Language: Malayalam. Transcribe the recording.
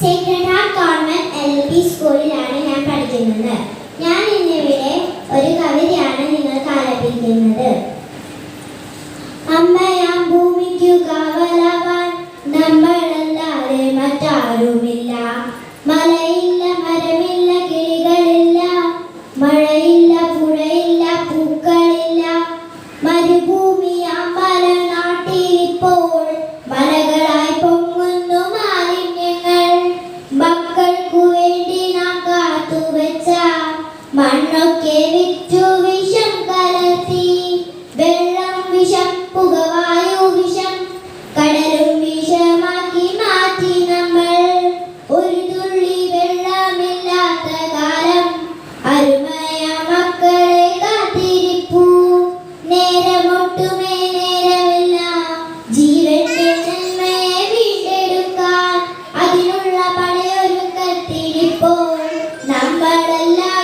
Sacred heart convent L P സ്കൂളിലാണ് ഞാൻ പഠിക്കുന്നത്. ഞാൻ ഇന്നിവിടെ ഒരു കവിതയാണ് നിങ്ങൾക്ക് ആലപിക്കുന്നത്. അമ്മയാം ഭൂമിക്കു കാവലവാൻ നമ്മളല്ലാതെ മറ്റാരുമില്ല. മലയില്ല മണ്ണൊക്കെ വിറ്റു വിഷം കലർത്തി. വെള്ളം വിഷം പുകവായു വിഷം. കടലും വിഷമാക്കി മാറ്റി നമ്മൾ. ഒരു തുള്ളി വെള്ളമില്ലാത്ത കാലം. അരുമയ മക്കളെ കാത്തിരിപ്പൂ. നേരമൊട്ടുമേ നേരമില്ല. ജീവന്റെ നന്മയെ വീണ്ടെടുക്കാൻ അതിനുള്ള പടയൊരുക്കത്തിരിപ്പോൾ മറ്റാരുമില്ല